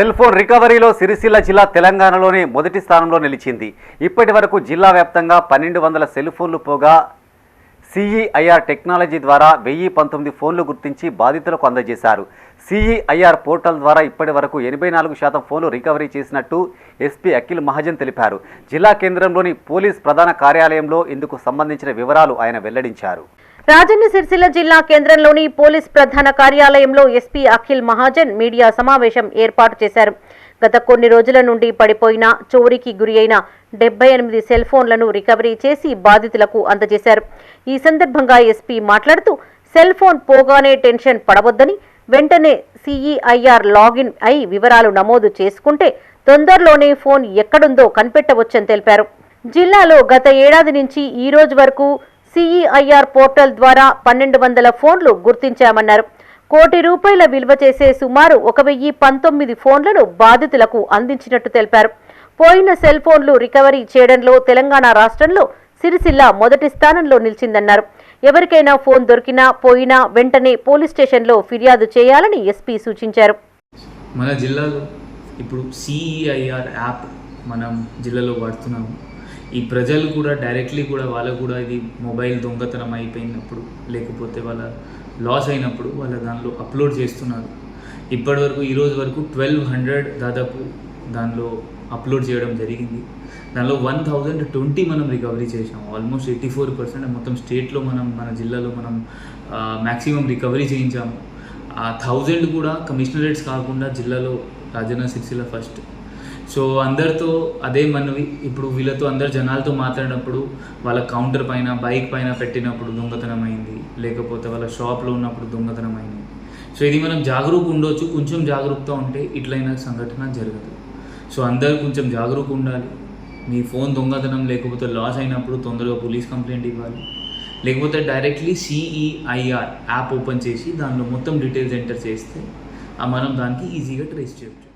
Cell phone రికవరీలో Sircilla జిల్లా తెలంగాణలోనే మొదటి స్థానంలో నిలిచింది. ఇప్పటి వరకు జిల్లా వ్యాప్తంగా పన్నెండు వందల సెల్ ఫోన్లు పోగా సిఈఐఆర్ టెక్నాలజీ ద్వారా వెయ్యి పంతొమ్మిది ఫోన్లు గుర్తించి బాధితులకు అందజేశారు. సిఈఐఆర్ పోర్టల్ ద్వారా ఇప్పటి వరకు ఎనభై నాలుగు శాతం ఫోన్లు రికవరీ చేసినట్టు ఎస్పీ అఖిల్ మహాజన్ తెలిపారు. జిల్లా కేంద్రంలోని పోలీస్ ప్రధాన కార్యాలయంలో ఇందుకు సంబంధించిన వివరాలు ఆయన వెల్లడించారు. రాజన్న సిరిసిల్ల జిల్లా కేంద్రంలోని పోలీస్ ప్రధాన కార్యాలయంలో ఎస్పీ అఖిల్ మహాజన్ మీడియా సమావేశం ఏర్పాటు చేశారు. గత కొన్ని రోజుల నుండి పడిపోయిన చోరీకి గురి అయిన డెబ్బై ఎనిమిది సెల్ ఫోన్లను రికవరీ చేసి బాధితులకు అందజేశారు. ఈ సందర్భంగా ఎస్పీ మాట్లాడుతూ సెల్ ఫోన్ పోగానే టెన్షన్ పడవద్దని వెంటనే సిఈఐఆర్ లాగిన్ అయి వివరాలు నమోదు చేసుకుంటే తొందరలోనే ఫోన్ ఎక్కడుందో కనిపెట్టవచ్చని తెలిపారు. జిల్లాలో గత ఏడాది నుంచి ఈ రోజు వరకు సిఈఐఆర్ పోర్టల్ ద్వారా పన్నెండు వందల ఫోన్లు గుర్తించామన్నారు. కోటి రూపాయల విలువ చేసే సుమారు ఒక వెయ్యి పంతొమ్మిది ఫోన్లను బాధితులకు అందించినట్టు తెలిపారు. పోయిన సెల్ ఫోన్లు రికవరీ చేయడంలో తెలంగాణ రాష్ట్రంలో సిరిసిల్ల మొదటి స్థానంలో నిలిచిందన్నారు. ఎవరికైనా ఫోన్ దొరికినా పోయినా వెంటనే పోలీస్ స్టేషన్లో ఫిర్యాదు చేయాలని ఎస్పీ సూచించారు. మన జిల్లాలో ఇప్పుడు సిఈఐఆర్ యాప్ మనం జిల్లాలో వాడుతున్నాము. ఈ ప్రజలు కూడా డైరెక్ట్లీ కూడా వాళ్ళకు కూడా ఇది మొబైల్ దొంగతనం అయిపోయినప్పుడు లేకపోతే వాళ్ళ లాస్ అయినప్పుడు వాళ్ళ దానిలో అప్లోడ్ చేస్తున్నారు. ఇప్పటివరకు ఈరోజు వరకు ట్వెల్వ్ హండ్రెడ్ దాదాపు దానిలో అప్లోడ్ చేయడం జరిగింది. దానిలో వన్ థౌజండ్ ట్వంటీ మనం రికవరీ చేసాం ఆల్మోస్ట్ ఎయిటీ ఫోర్ పర్సెంట్ మొత్తం స్టేట్లో మనం మన జిల్లాలో మనం మ్యాక్సిమం రికవరీ చేయించాము. ఆ థౌజండ్ కూడా కమిషనరేట్స్ కాకుండా జిల్లాలో రాజన్న సిరిసిల్ల ఫస్ట్ సో అందరితో అదే మనవి. ఇప్పుడు వీళ్ళతో అందరు జనాలతో మాట్లాడినప్పుడు వాళ్ళ కౌంటర్ పైన బైక్ పైన పెట్టినప్పుడు దొంగతనం అయింది. లేకపోతే వాళ్ళ షాప్లో ఉన్నప్పుడు దొంగతనం అయింది. సో ఇది మనం జాగరూక ఉండొచ్చు. కొంచెం జాగరూకత ఉంటే ఇట్లైన సంఘటన జరగదు. సో అందరు కొంచెం జాగరూక ఉండాలి. మీ ఫోన్ దొంగతనం లేకపోతే లాస్ అయినప్పుడు తొందరగా పోలీస్ కంప్లైంట్ ఇవ్వాలి. లేకపోతే డైరెక్ట్లీ సిఈఐఆర్ యాప్ ఓపెన్ చేసి దానిలో మొత్తం డీటెయిల్స్ ఎంటర్ చేస్తే మనం దానికి ఈజీగా ట్రేస్ చేయొచ్చు.